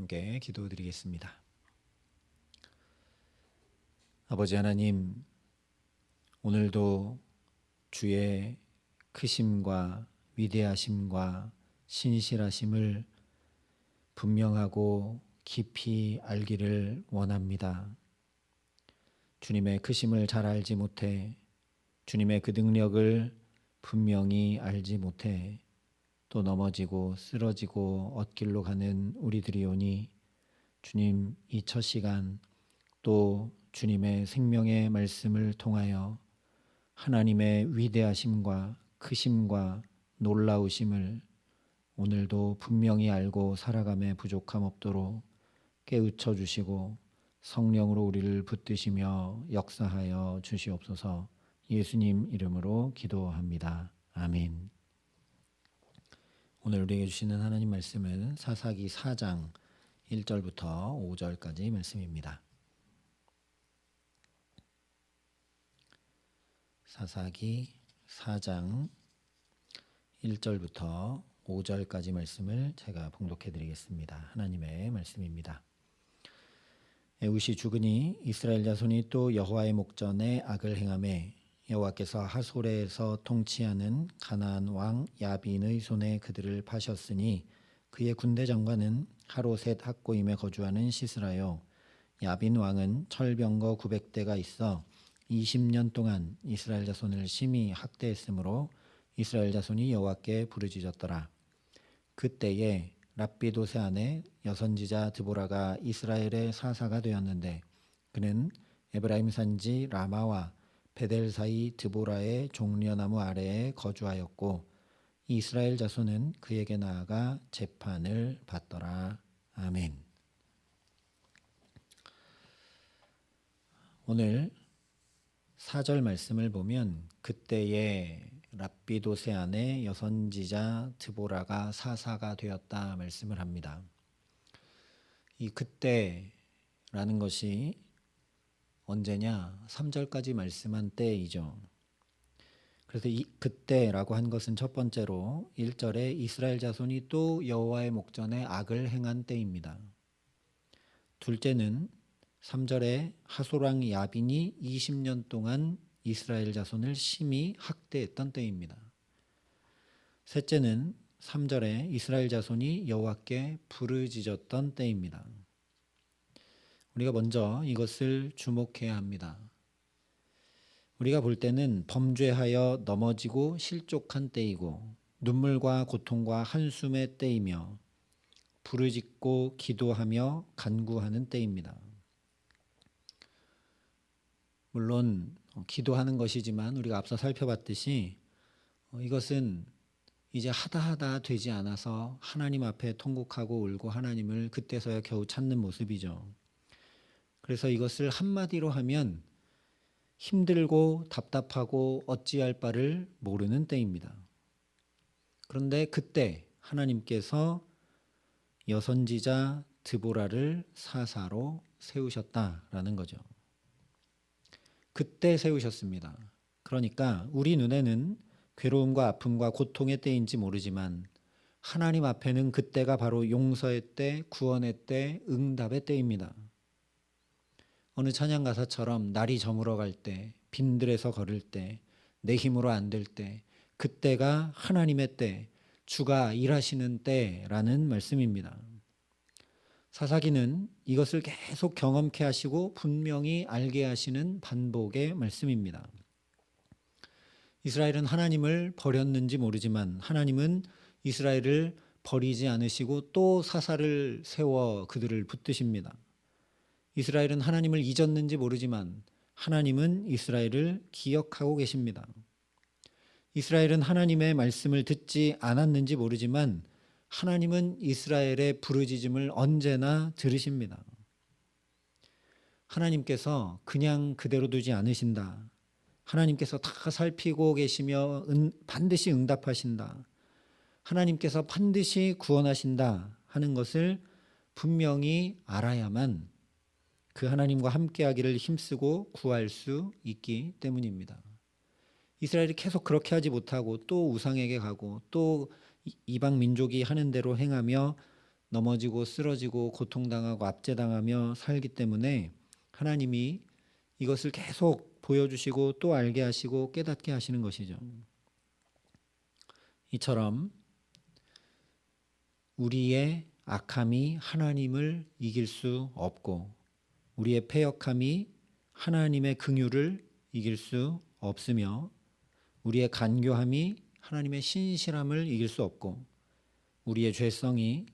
함께 기도드리겠습니다. 아버지 하나님, 오늘도 주의 크심과 위대하심과 신실하심을 분명하고 깊이 알기를 원합니다. 주님의 크심을 잘 알지 못해 주님의 그 능력을 분명히 알지 못해 또 넘어지고 쓰러지고 엇길로 가는 우리들이 오니 주님 이 첫 시간 또 주님의 생명의 말씀을 통하여 하나님의 위대하심과 크심과 놀라우심을 오늘도 분명히 알고 살아감에 부족함 없도록 깨우쳐 주시고 성령으로 우리를 붙드시며 역사하여 주시옵소서 예수님 이름으로 기도합니다. 아멘. 오늘 우리에게 주시는 하나님 말씀은 사사기 4장 1절부터 5절까지 말씀입니다. 사사기 4장 1절부터 5절까지 말씀을 제가 봉독해 드리겠습니다. 하나님의 말씀입니다. 에웃이 죽으니 이스라엘 자손이 또 여호와의 목전에 악을 행함에 여호와께서 하솔에서 통치하는 가나안 왕 야빈의 손에 그들을 파셨으니 그의 군대 장관은 하로셋 학고임에 거주하는 시스라요 야빈 왕은 철병거 900대가 있어 20년 동안 이스라엘 자손을 심히 학대했으므로 이스라엘 자손이 여호와께 부르짖었더라. 그때에 랍비도세 안에 여선지자 드보라가 이스라엘의 사사가 되었는데 그는 에브라임 산지 라마와 베델 사이 드보라의 종려나무 아래에 거주하였고 이스라엘 자손은 그에게 나아가 재판을 받더라. 아멘. 오늘 4절 말씀을 보면 그때에 랍비도세 안에 여선지자 드보라가 사사가 되었다 말씀을 합니다. 이 그때라는 것이 언제냐? 3절까지 말씀한 때이죠. 그래서 이 그때라고 한 것은 첫 번째로 1절에 이스라엘 자손이 또 여호와의 목전에 악을 행한 때입니다. 둘째는 3절에 하소랑 야빈이 20년 동안 이스라엘 자손을 심히 학대했던 때입니다. 셋째는 3절에 이스라엘 자손이 여호와께 부르짖었던 때입니다. 우리가 먼저 이것을 주목해야 합니다. 우리가 볼 때는 범죄하여 넘어지고 실족한 때이고 눈물과 고통과 한숨의 때이며 부르짖고 기도하며 간구하는 때입니다. 물론 기도하는 것이지만 우리가 앞서 살펴봤듯이 어, 이것은 이제 하다 하다 되지 않아서 하나님 앞에 통곡하고 울고 하나님을 그때서야 겨우 찾는 모습이죠. 그래서 이것을 한마디로 하면 힘들고 답답하고 어찌할 바를 모르는 때입니다. 그런데 그때 하나님께서 여선지자 드보라를 사사로 세우셨다라는 거죠. 그때 세우셨습니다. 그러니까 우리 눈에는 괴로움과 아픔과 고통의 때인지 모르지만 하나님 앞에는 그때가 바로 용서의 때, 구원의 때, 응답의 때입니다. 어느 찬양 가사처럼 날이 저물어 갈 때, 빈들에서 걸을 때, 내 힘으로 안 될 때, 그때가 하나님의 때, 주가 일하시는 때라는 말씀입니다. 사사기는 이것을 계속 경험케 하시고 분명히 알게 하시는 반복의 말씀입니다. 이스라엘은 하나님을 버렸는지 모르지만 하나님은 이스라엘을 버리지 않으시고 또 사사를 세워 그들을 붙드십니다. 이스라엘은 하나님을 잊었는지 모르지만 하나님은 이스라엘을 기억하고 계십니다. 이스라엘은 하나님의 말씀을 듣지 않았는지 모르지만 하나님은 이스라엘의 부르짖음을 언제나 들으십니다. 하나님께서 그냥 그대로 두지 않으신다. 하나님께서 다 살피고 계시며 반드시 응답하신다. 하나님께서 반드시 구원하신다 하는 것을 분명히 알아야만 그 하나님과 함께하기를 힘쓰고 구할 수 있기 때문입니다. 이스라엘이 계속 그렇게 하지 못하고 또 우상에게 가고 또 이방 민족이 하는 대로 행하며 넘어지고 쓰러지고 고통당하고 압제당하며 살기 때문에 하나님이 이것을 계속 보여주시고 또 알게 하시고 깨닫게 하시는 것이죠. 이처럼 우리의 악함이 하나님을 이길 수 없고 우리의 패역함이 하나님의 긍휼을 이길 수 없으며 우리의 간교함이 하나님의 신실함을 이길 수 없고 우리의 죄성이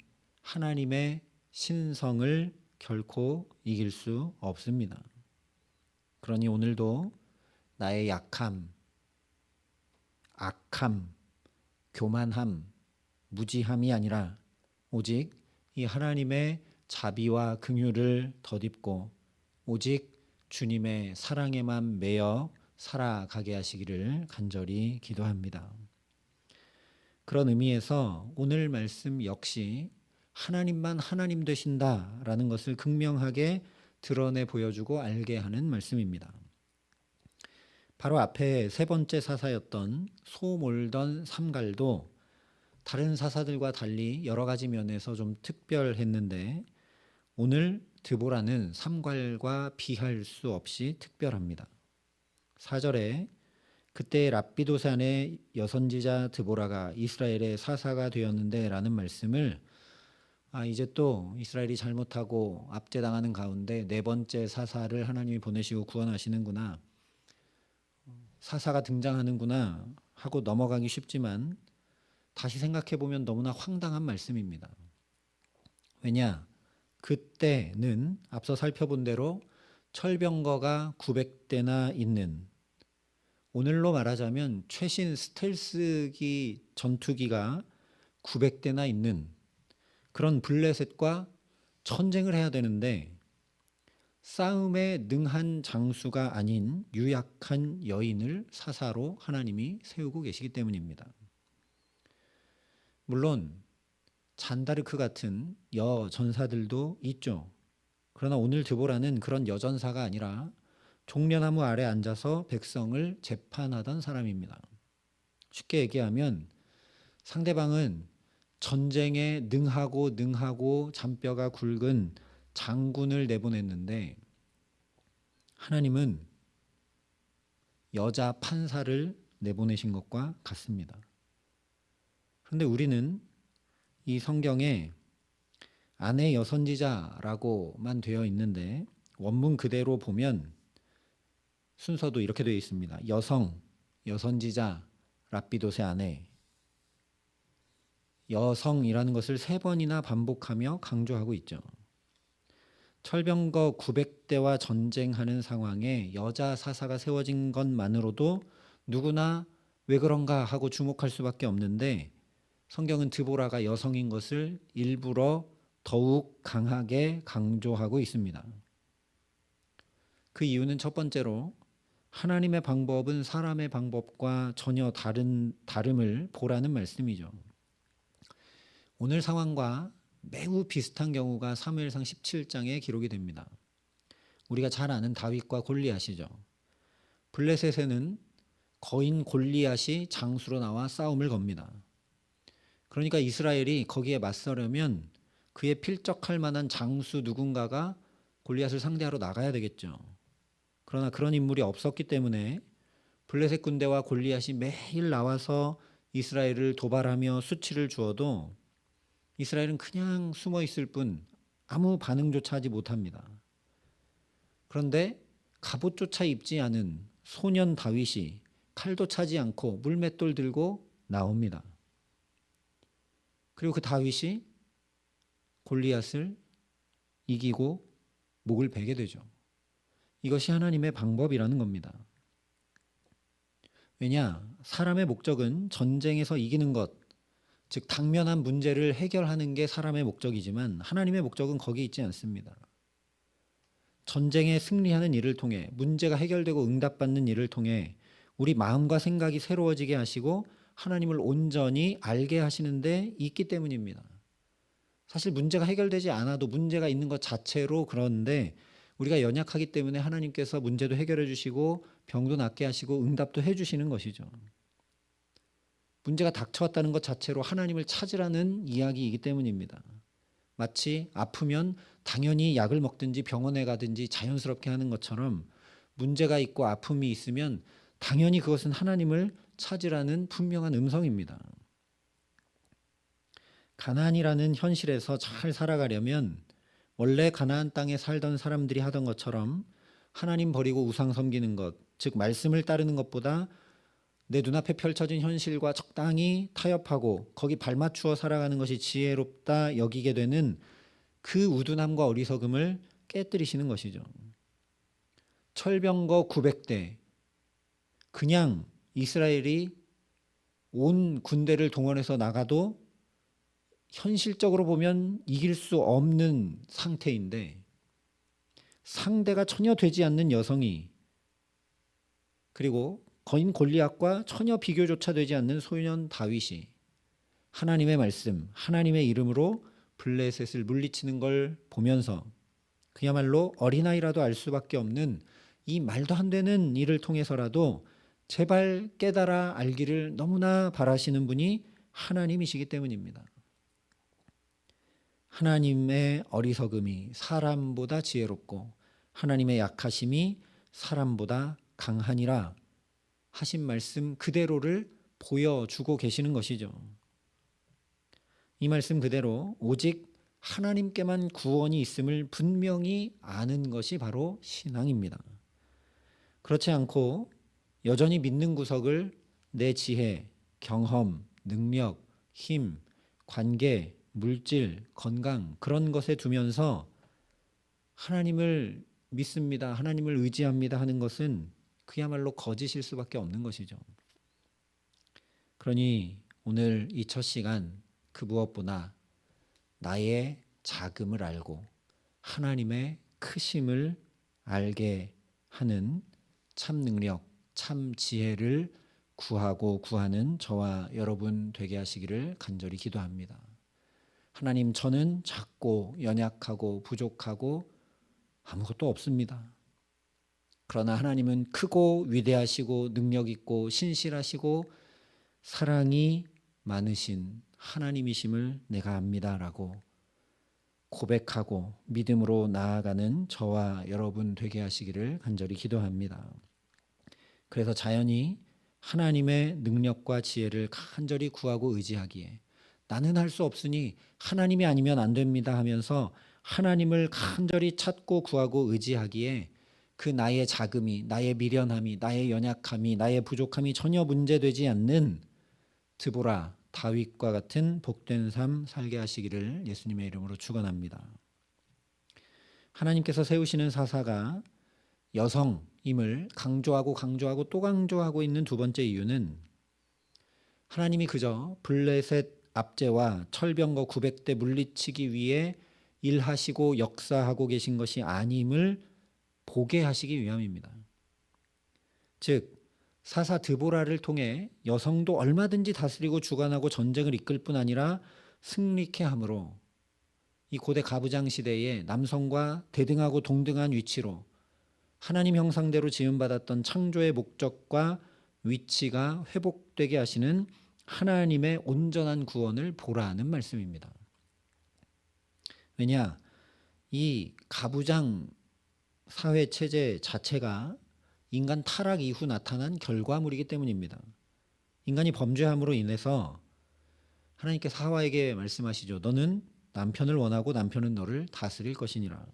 하나님의 신성을 결코 이길 수 없습니다. 그러니 오늘도 나의 약함, 악함, 교만함, 무지함이 아니라 오직 이 하나님의 자비와 긍휼을 덧입고 오직 주님의 사랑에만 매여 살아가게 하시기를 간절히 기도합니다. 그런 의미에서 오늘 말씀 역시 하나님만 하나님 되신다라는 것을 극명하게 드러내 보여주고 알게 하는 말씀입니다. 바로 앞에 세 번째 사사였던 소 몰던 삼갈도 다른 사사들과 달리 여러 가지 면에서 좀 특별했는데 오늘 드보라는 삼갈과 비할 수 없이 특별합니다. 4절에 그때 랍비도산의 여선지자 드보라가 이스라엘의 사사가 되었는데 라는 말씀을 아 이제 또 이스라엘이 잘못하고 압제당하는 가운데 네 번째 사사를 하나님이 보내시고 구원하시는구나 사사가 등장하는구나 하고 넘어가기 쉽지만 다시 생각해 보면 너무나 황당한 말씀입니다. 왜냐 그때는 앞서 살펴본 대로 철병거가 900대나 있는 오늘로 말하자면 최신 스텔스기 전투기가 900대나 있는 그런 블레셋과 전쟁을 해야 되는데 싸움에 능한 장수가 아닌 유약한 여인을 사사로 하나님이 세우고 계시기 때문입니다. 물론 잔다르크 같은 여 전사들도 있죠. 그러나 오늘 드보라는 그런 여전사가 아니라 종려나무 아래 앉아서 백성을 재판하던 사람입니다. 쉽게 얘기하면 상대방은 전쟁에 능하고 능하고 잔뼈가 굵은 장군을 내보냈는데 하나님은 여자 판사를 내보내신 것과 같습니다. 그런데 우리는 이 성경에 아내 여선지자라고만 되어 있는데 원문 그대로 보면 순서도 이렇게 되어 있습니다. 여성, 여선지자, 랍비도세 아내. 여성이라는 것을 세 번이나 반복하며 강조하고 있죠. 철병거 900대와 전쟁하는 상황에 여자 사사가 세워진 것만으로도 누구나 왜 그런가 하고 주목할 수밖에 없는데 성경은 드보라가 여성인 것을 일부러 더욱 강하게 강조하고 있습니다. 그 이유는 첫 번째로 하나님의 방법은 사람의 방법과 전혀 다른 다름을 보라는 말씀이죠. 오늘 상황과 매우 비슷한 경우가 사무엘상 17장에 기록이 됩니다. 우리가 잘 아는 다윗과 골리앗이죠. 블레셋에는 거인 골리앗이 장수로 나와 싸움을 겁니다. 그러니까 이스라엘이 거기에 맞서려면 그에 필적할 만한 장수 누군가가 골리앗을 상대하러 나가야 되겠죠. 그러나 그런 인물이 없었기 때문에 블레셋 군대와 골리앗이 매일 나와서 이스라엘을 도발하며 수치를 주어도 이스라엘은 그냥 숨어 있을 뿐 아무 반응조차 하지 못합니다. 그런데 갑옷조차 입지 않은 소년 다윗이 칼도 차지 않고 물맷돌 들고 나옵니다. 그리고 그 다윗이 골리앗을 이기고 목을 베게 되죠. 이것이 하나님의 방법이라는 겁니다. 왜냐? 사람의 목적은 전쟁에서 이기는 것, 즉 당면한 문제를 해결하는 게 사람의 목적이지만 하나님의 목적은 거기 있지 않습니다. 전쟁에 승리하는 일을 통해 문제가 해결되고 응답받는 일을 통해 우리 마음과 생각이 새로워지게 하시고 하나님을 온전히 알게 하시는데 있기 때문입니다. 사실 문제가 해결되지 않아도 문제가 있는 것 자체로 그런데 우리가 연약하기 때문에 하나님께서 문제도 해결해 주시고 병도 낫게 하시고 응답도 해 주시는 것이죠. 문제가 닥쳐왔다는 것 자체로 하나님을 찾으라는 이야기이기 때문입니다. 마치 아프면 당연히 약을 먹든지 병원에 가든지 자연스럽게 하는 것처럼 문제가 있고 아픔이 있으면 당연히 그것은 하나님을 찾으라는 분명한 음성입니다. 가나안이라는 현실에서 잘 살아가려면 원래 가나안 땅에 살던 사람들이 하던 것처럼 하나님 버리고 우상 섬기는 것, 즉 말씀을 따르는 것보다 내 눈앞에 펼쳐진 현실과 적당히 타협하고 거기 발맞추어 살아가는 것이 지혜롭다 여기게 되는 그 우둔함과 어리석음을 깨뜨리시는 것이죠. 철병거 900대 그냥 이스라엘이 온 군대를 동원해서 나가도 현실적으로 보면 이길 수 없는 상태인데 상대가 전혀 되지 않는 여성이 그리고 거인 골리앗과 전혀 비교조차 되지 않는 소년 다윗이 하나님의 말씀, 하나님의 이름으로 블레셋을 물리치는 걸 보면서 그야말로 어린아이라도 알 수밖에 없는 이 말도 안 되는 일을 통해서라도 제발 깨달아 알기를 너무나 바라시는 분이 하나님이시기 때문입니다. 하나님의 어리석음이 사람보다 지혜롭고 하나님의 약하심이 사람보다 강하니라 하신 말씀 그대로를 보여주고 계시는 것이죠. 이 말씀 그대로 오직 하나님께만 구원이 있음을 분명히 아는 것이 바로 신앙입니다. 그렇지 않고 여전히 믿는 구석을 내 지혜, 경험, 능력, 힘, 관계, 물질, 건강 그런 것에 두면서 하나님을 믿습니다. 하나님을 의지합니다 하는 것은 그야말로 거짓일 수밖에 없는 것이죠. 그러니 오늘 이 첫 시간 그 무엇보다 나의 자금을 알고 하나님의 크심을 알게 하는 참 능력, 참 지혜를 구하고 구하는 저와 여러분 되게 하시기를 간절히 기도합니다. 하나님, 저는 작고 연약하고 부족하고 아무것도 없습니다. 그러나 하나님은 크고 위대하시고 능력 있고 신실하시고 사랑이 많으신 하나님이심을 내가 압니다라고 고백하고 믿음으로 나아가는 저와 여러분 되게 하시기를 간절히 기도합니다. 그래서 자연히 하나님의 능력과 지혜를 간절히 구하고 의지하기에 나는 할 수 없으니 하나님이 아니면 안 됩니다 하면서 하나님을 간절히 찾고 구하고 의지하기에 그 나의 자금이, 나의 미련함이, 나의 연약함이, 나의 부족함이 전혀 문제되지 않는 드보라, 다윗과 같은 복된 삶 살게 하시기를 예수님의 이름으로 축원합니다. 하나님께서 세우시는 사사가 여성임을 강조하고 강조하고 또 강조하고 있는 두 번째 이유는 하나님이 그저 블레셋 압제와 철병거 900대 물리치기 위해 일하시고 역사하고 계신 것이 아님을 보게 하시기 위함입니다. 즉 사사 드보라를 통해 여성도 얼마든지 다스리고 주관하고 전쟁을 이끌 뿐 아니라 승리케 함으로 이 고대 가부장 시대에 남성과 대등하고 동등한 위치로 하나님 형상대로 지음받았던 창조의 목적과 위치가 회복되게 하시는 하나님의 온전한 구원을 보라는 말씀입니다. 왜냐? 이 가부장 사회 체제 자체가 인간 타락 이후 나타난 결과물이기 때문입니다. 인간이 범죄함으로 인해서 하나님께서 하와에게 말씀하시죠. 너는 남편을 원하고 남편은 너를 다스릴 것이니라.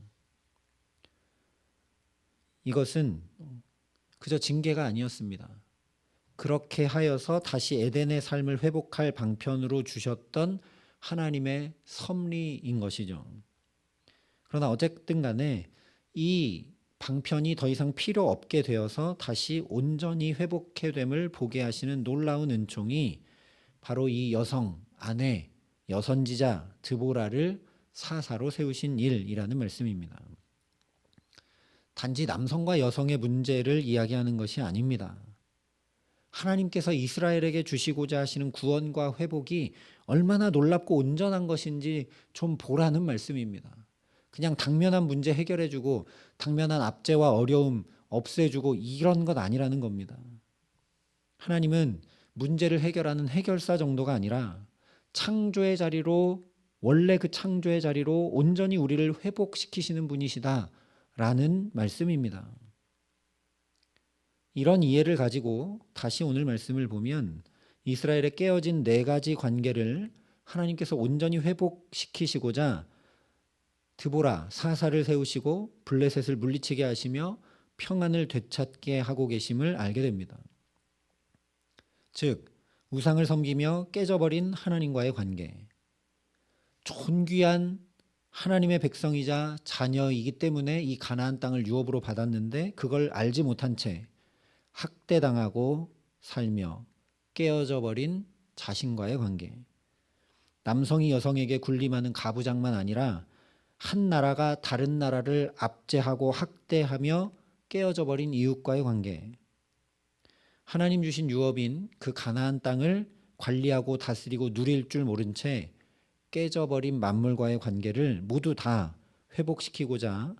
이것은 그저 징계가 아니었습니다. 그렇게 하여서 다시 에덴의 삶을 회복할 방편으로 주셨던 하나님의 섭리인 것이죠. 그러나 어쨌든 간에 이 방편이 더 이상 필요 없게 되어서 다시 온전히 회복해 됨을 보게 하시는 놀라운 은총이 바로 이 여성, 아내, 여선지자 드보라를 사사로 세우신 일이라는 말씀입니다. 단지 남성과 여성의 문제를 이야기하는 것이 아닙니다. 하나님께서 이스라엘에게 주시고자 하시는 구원과 회복이 얼마나 놀랍고 온전한 것인지 좀 보라는 말씀입니다. 그냥 당면한 문제 해결해주고 당면한 압제와 어려움 없애주고 이런 것 아니라는 겁니다. 하나님은 문제를 해결하는 해결사 정도가 아니라 창조의 자리로 원래 그 창조의 자리로 온전히 우리를 회복시키시는 분이시다 라는 말씀입니다. 이런 이해를 가지고 다시 오늘 말씀을 보면 이스라엘의 깨어진 네 가지 관계를 하나님께서 온전히 회복시키시고자 드보라 사사를 세우시고 블레셋을 물리치게 하시며 평안을 되찾게 하고 계심을 알게 됩니다. 즉 우상을 섬기며 깨져버린 하나님과의 관계, 존귀한 하나님의 백성이자 자녀이기 때문에 이 가나안 땅을 유업으로 받았는데 그걸 알지 못한 채 학대당하고 살며 깨어져 버린 자신과의 관계. 남성이 여성에게 군림하는 가부장만 아니라 한 나라가 다른 나라를 압제하고 학대하며 깨어져 버린 이웃과의 관계. 하나님 주신 유업인 그 가나안 땅을 관리하고 다스리고 누릴 줄 모른 채 깨져버린 만물과의 관계를 모두 다 회복시키고자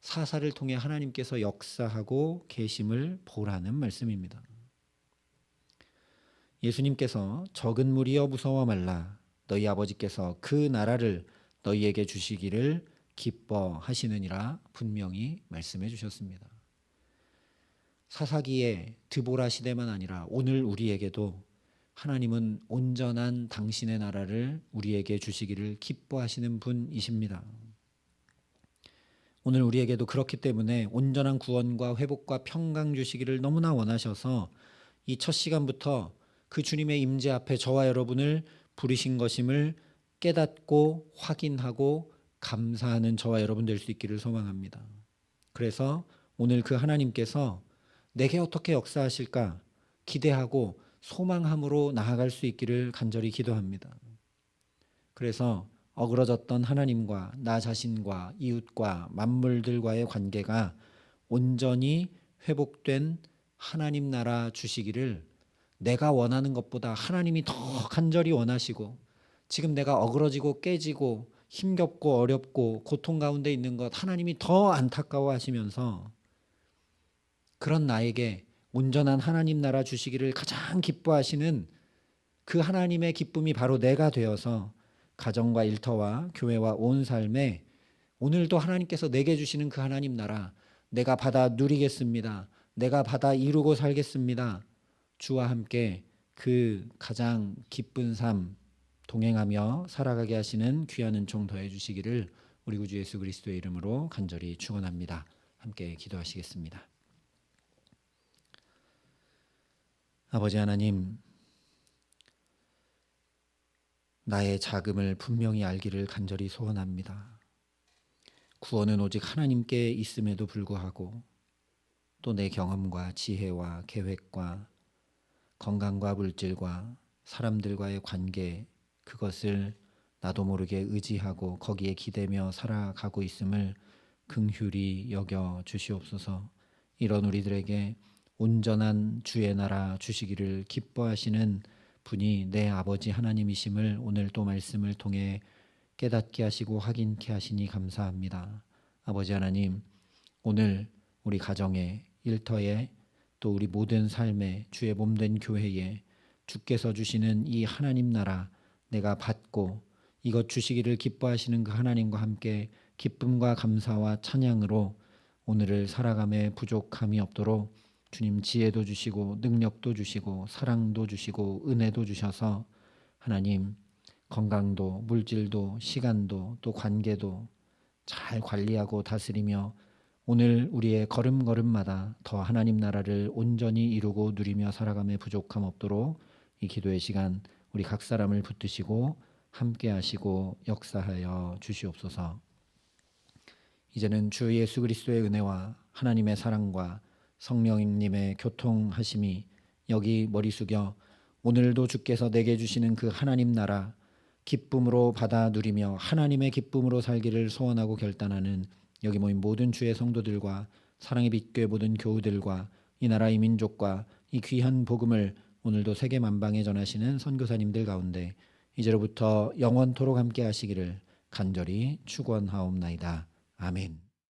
사사를 통해 하나님께서 역사하고 계심을 보라는 말씀입니다. 예수님께서 적은 무리여 무서워 말라 너희 아버지께서 그 나라를 너희에게 주시기를 기뻐하시느니라 분명히 말씀해 주셨습니다. 사사기의 드보라 시대만 아니라 오늘 우리에게도 하나님은 온전한 당신의 나라를 우리에게 주시기를 기뻐하시는 분이십니다. 오늘 우리에게도 그렇기 때문에 온전한 구원과 회복과 평강 주시기를 너무나 원하셔서 이 첫 시간부터 그 주님의 임재 앞에 저와 여러분을 부르신 것임을 깨닫고 확인하고 감사하는 저와 여러분 될 수 있기를 소망합니다. 그래서 오늘 그 하나님께서 내게 어떻게 역사하실까 기대하고 소망함으로 나아갈 수 있기를 간절히 기도합니다. 그래서 어그러졌던 하나님과 나 자신과 이웃과 만물들과의 관계가 온전히 회복된 하나님 나라 주시기를 내가 원하는 것보다 하나님이 더 간절히 원하시고 지금 내가 어그러지고 깨지고 힘겹고 어렵고 고통 가운데 있는 것 하나님이 더 안타까워 하시면서 그런 나에게 온전한 하나님 나라 주시기를 가장 기뻐하시는 그 하나님의 기쁨이 바로 내가 되어서 가정과 일터와 교회와 온 삶에 오늘도 하나님께서 내게 주시는 그 하나님 나라 내가 받아 누리겠습니다. 내가 받아 이루고 살겠습니다. 주와 함께 그 가장 기쁜 삶 동행하며 살아가게 하시는 귀한 은총 더해 주시기를 우리 구주 예수 그리스도의 이름으로 간절히 축원합니다. 함께 기도하시겠습니다. 아버지 하나님, 나의 자금을 분명히 알기를 간절히 소원합니다. 구원은 오직 하나님께 있음에도 불구하고 또 내 경험과 지혜와 계획과 건강과 물질과 사람들과의 관계 그것을 나도 모르게 의지하고 거기에 기대며 살아가고 있음을 긍휼히 여겨 주시옵소서. 이런 우리들에게 온전한 주의 나라 주시기를 기뻐하시는 분이 내 아버지 하나님이심을 오늘 또 말씀을 통해 깨닫게 하시고 확인케 하시니 감사합니다. 아버지 하나님, 오늘 우리 가정에 일터에 또 우리 모든 삶에 주의 몸된 교회에 주께서 주시는 이 하나님 나라 내가 받고 이것 주시기를 기뻐하시는 그 하나님과 함께 기쁨과 감사와 찬양으로 오늘을 살아감에 부족함이 없도록 주님 지혜도 주시고 능력도 주시고 사랑도 주시고 은혜도 주셔서 하나님 건강도 물질도 시간도 또 관계도 잘 관리하고 다스리며 오늘 우리의 걸음걸음마다 더 하나님 나라를 온전히 이루고 누리며 살아감에 부족함 없도록 이 기도의 시간 우리 각 사람을 붙드시고 함께 하시고 역사하여 주시옵소서. 이제는 주 예수 그리스도의 은혜와 하나님의 사랑과 성령님의 교통하심이 여기 머리 숙여 오늘도 주께서 내게 주시는 그 하나님 나라 기쁨으로 받아 누리며 하나님의 기쁨으로 살기를 소원하고 결단하는 여기 모인 모든 주의 성도들과 사랑의 빛교회 모든 교우들과 이 나라의 민족과 이 귀한 복음을 오늘도 세계 만방에 전하시는 선교사님들 가운데 이제로부터 영원토록 함께 하시기를 간절히 축원하옵나이다. 아멘.